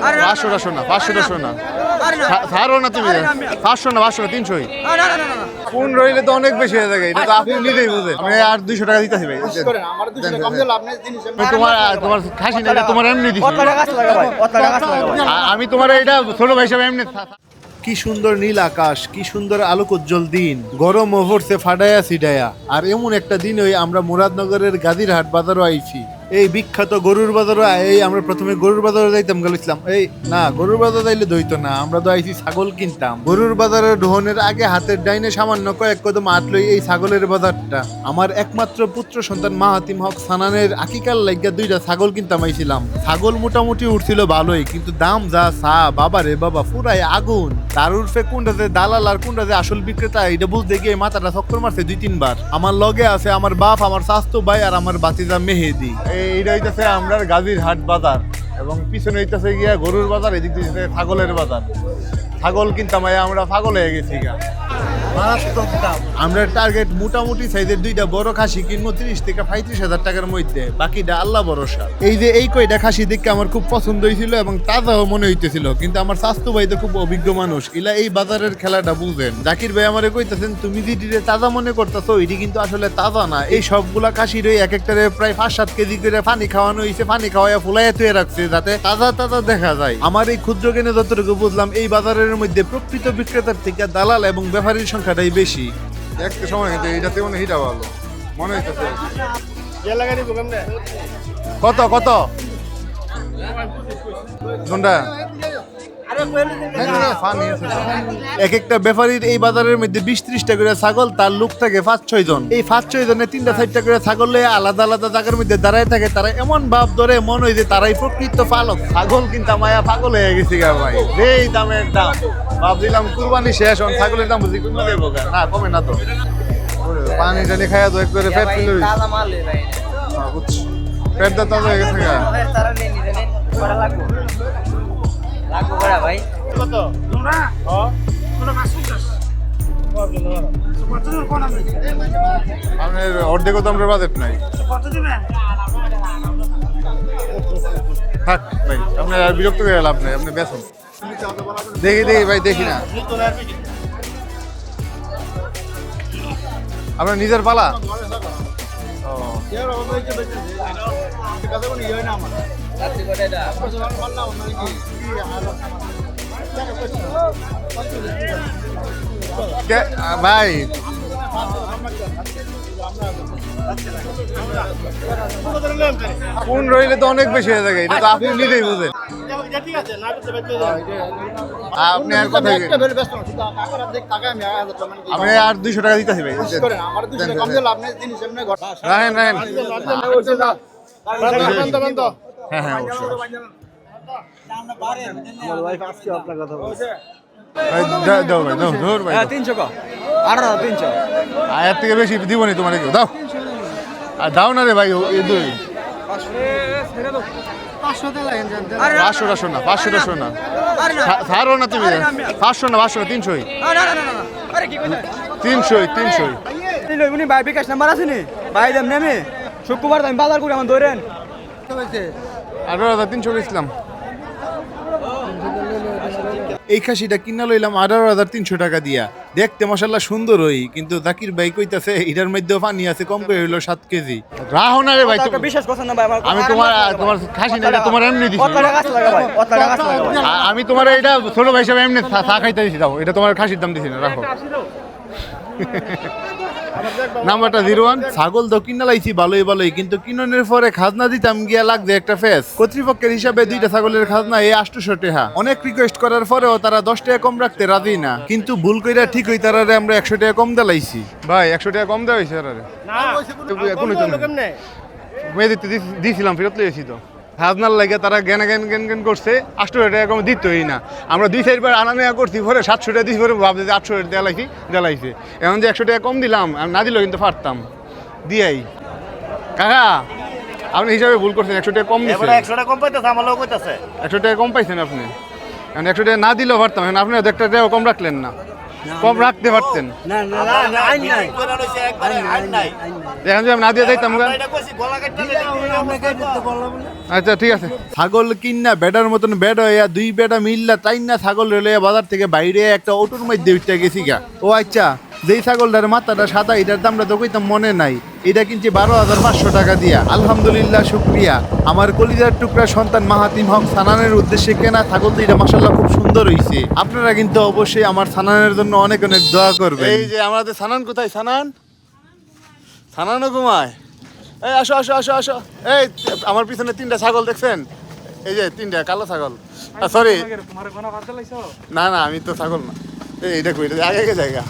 পাঁচশো না পাঁচশো টাশো ছাড়ো না তুমি। পাঁচশো না পাঁচশো না তিনশোই। কোন রইলে তো অনেক বেশি হয়ে থাকে এটা তো আপনি নিজেই বুঝেন। আমি আর দুইশো টাকা দিতে ভাই। তোমার তোমার খাসি না এটা তোমার এমনি দিছি। আমি তোমার এটা ছোট ভাই হিসাবে এমনি কি সুন্দর নীল আকাশ কি সুন্দর আলোকোজ্জ্বল দিন। গরম ওভরছে ফাডায়া সিডায়া আর এমন একটা দিন ওই আমরা মুরাদনগরের গাদিরহাট বাজারও আইছি। এই বিখ্যাত গরুর বাজারও, এই আমরা প্রথমে গরুর বাজারে যাইতাম গেছিলাম এই না, গরুর বাজার যাইলে দইতো না, আমরা তো আইছি ছাগল কিনতাম। গরুর বাজারে ঢোহনের আগে হাতের ডাইনে সামান্য কয়েক কদম আটলই এই ছাগলের বাজারটা। আমার একমাত্র পুত্র সন্তান মাহাতিম হক সানানের আকিকার লাগিয়া দুইটা ছাগল কিনতাম আইছিলাম। ছাগল মোটামুটি উঠছিল ভালোই, কিন্তু দাম যা সা বাবা রে বাবা পুরাই আগুন। তার উর্ফে কোনটাতে দালাল আর কোনটাতে আসল বিক্রেতা, এটা বুঝতে গিয়ে মাথাটা চক্কর মারছে দুই তিনবার। আমার লগে আছে আমার বাপ, আমার স্বাস্থ্য ভাই আর আমার বাতিজা মেহেদি। এইটা হইতেছে আমরা গাজীর হাট বাজার এবং পিছনে হইতেছে গিয়া গরুর বাজার, এদিক দিয়ে ছাগলের বাজার। ছাগল কিনতাম আমরা ছাগলে হয়ে গেছি গা। আমরা টার্গেট মোটামুটি সাইজের দুইটা বড় খাসি কিনবো তিরিশ থেকে পঁয়ত্রিশ হাজার টাকার মধ্যে, বাকিটা আল্লাহ ভরসা। এই যে এই কয়টা খাসি দেখে আমার খুব পছন্দ হয়েছিল এবং তাজাও মনে হইতেছিল, কিন্তু আমার স্বাস্থ্য ভাই তো খুব অভিজ্ঞ মানুষ, ইলা এই বাজারের খেলাটা বুঝেন। জাকির ভাই আমারে কইতেছেন, তুমি যেটিরে তাজা মনে করতেছো, এটি কিন্তু আসলে তাজা না। এই সবগুলা খাসির ওই এক একটারে প্রায় পাঁচ সাত কেজি করে পানি খাওয়ানো হয়েছে পানি খাওয়াইয়া ফুলাইয়া তুয়ে রাখছে যাতে তাজা তাজা দেখা যায়। আমার এই ক্ষুদ্র জ্ঞানে যতটুকু বুঝলাম, এই বাজারের মধ্যে প্রকৃত বিক্রেতার থেকে দালাল এবং ব্যাপারীর সংখ্যাটাই বেশি। দেখতে সময় কিন্তু এইটাতে মনে হিটা ভালো। মনে হইতেছে। কত কত? তো। এক একটা ব্যাপারীর এই বাজারের মধ্যে বিশ ত্রিশটা করে ছাগল তার লোক থাকে পাঁচ ছয় জন। এই পাঁচ ছয় জনের তিনটা চারটা করে ছাগল আলাদা আলাদা জায়গার মধ্যে দাঁড়ায় থাকে। তারা এমন ভাব ধরে মনে হয় যে তারাই প্রকৃত পালক। ছাগল কিন্তু মায়া পাগল হয়ে গেছে ভাই। যেই দামের দাম। ভাবছিলাম কুরবানি শেষ এখন ছাগলের দাম বুঝি কমে দেবো না কমে না তো। পানি টানি খাইয়া তো একবারে পেট ফিলে পেট দা তাজা হয়ে গেছে গা। ভাই? আপনার বাজেট নাই। থাক ভাই আপনার আর বিরক্ত করে লাভ নাই আপনি বেসন দেখি দেখি ভাই, দেখি না। আপনার নিজের পালা? ভাই। কোন রইলে তো অনেক বেশি হয়ে থাকে, এটা তো আপনি নিজেই বুঝেন। আপনি আর কথা আমি আর দুইশো টাকা দিতেছি ভাই রাখেন রাখেন হ্যাঁ হ্যাঁ দাও- দাও ভাই দাও ধর ভাই তিনশো ক। আঠারো তিনশো। আর এর থেকে বেশি দিব নি তোমার কেউ দাও। আর দাও না রে ভাই দুই। পাঁচশো টাশো না পাঁচশো টাশো না ছা- ছাড়ো না তুমি। পাঁচশো না পাঁচশো না তিনশোই। তিনশোই তিনশোই। উনি ভাই বিকাশ নাম্বার আছে নি? ভাই দেম নেমে। শুক্রবার আমি বাজার করে আমার ধরেন। আঠারো হাজার তিনশো ইসলাম এই খাসিটা কিনা লইলাম আঠারো হাজার তিনশো টাকা দিয়া। দেখতে মশাল্লা সুন্দর হই কিন্তু জাকির ভাই কইতাছে এটার মধ্যে পানি আছে কম করে হইল সাত কেজি। রাহো না রে ভাই তোকে বিশ্বাস করছেন না ভাই আমি তোমার তোমার খাসি না এটা তোমার এমনি দিছি। আমি তোমার এটা ছোট ভাই হিসাবে এমনি চা চা খাইতে দিছি দাও এটা তোমার খাসির দাম দিছি না রাখো। নাম্বারটা জিরো ওয়ান। ছাগল তো কিনা লাইছি ভালোই ভালোই। কিন্তু কিননের পরে খাজনা দিতাম গিয়া লাগছে একটা ফেস। কর্তৃপক্ষের হিসাবে দুইটা ছাগলের খাজনা এই আটশো টাকা। অনেক রিকোয়েস্ট করার পরেও তারা দশ টাকা কম রাখতে রাজি না। কিন্তু ভুল কইরা ঠিক হই তারা আমরা একশো টাকা কম দিলাইছি। ভাই একশো টাকা কম দেওয়া হয়েছে আরে। কোনো মেয়েদের দিয়েছিলাম ফেরত লিয়েছি তো। খাজনার লাগে তারা জ্ঞান জ্ঞান জ্ঞান জ্ঞান করছে আটশো টাকা কম দিতই না। আমরা দুই চারবার আনা নেওয়া করছি পরে সাতশো টাকা দিয়েছি পরে ভাবছে যে আটশো টাকা দেওয়ালাইছি দেওয়ালাইছে এখন যে একশো টাকা কম দিলাম না দিলেও কিন্তু পারতাম। দিয়াই। কাকা আপনি হিসাবে ভুল করছেন একশো টাকা কম দিচ্ছেন একশো টাকা কম পাইতেছে আমার লোক কইতাছে। একশো টাকা কম পাইছেন আপনি। এখন একশো টাকা না দিলেও পারতাম এখন আপনি একটা টাকা কম রাখলেন না। কম রাখতে পারতেন। এখন যদি না দিয়ে যাইতাম আচ্ছা ঠিক আছে। ছাগল কিন্না বেডার মতন বেড হইয়া দুই বেডা মিল্লা তাই না ছাগল রেলে বাজার থেকে বাইরে একটা অটোর মধ্যে উঠতে গেছি গা। ও আচ্ছা যেই ছাগলটার মাথাটা সাদা এটার দামটা তো কইতাম মনে নাই। এটা কিনছি বারো হাজার পাঁচশো টাকা দিয়া। আলহামদুলিল্লাহ শুক্রিয়া। আমার কলিজার টুকরা সন্তান মাহাতিম হক সানানের উদ্দেশ্যে কেনা ছাগল তো এটা মাসাল্লাহ খুব সুন্দর হইছে। আপনারা কিন্তু অবশ্যই আমার সানানের জন্য অনেক অনেক দোয়া করবেন। এই যে আমাদের সানান কোথায়? সানান? সানানও ঘুমায়। এই আসো আসো আসো আসো। এই আমার পিছনে তিনটা ছাগল দেখছেন? এই যে তিনটা কালো ছাগল। সরি না না আমি তো ছাগল না। এই এটা কই এটা আগে আগে জায়গা।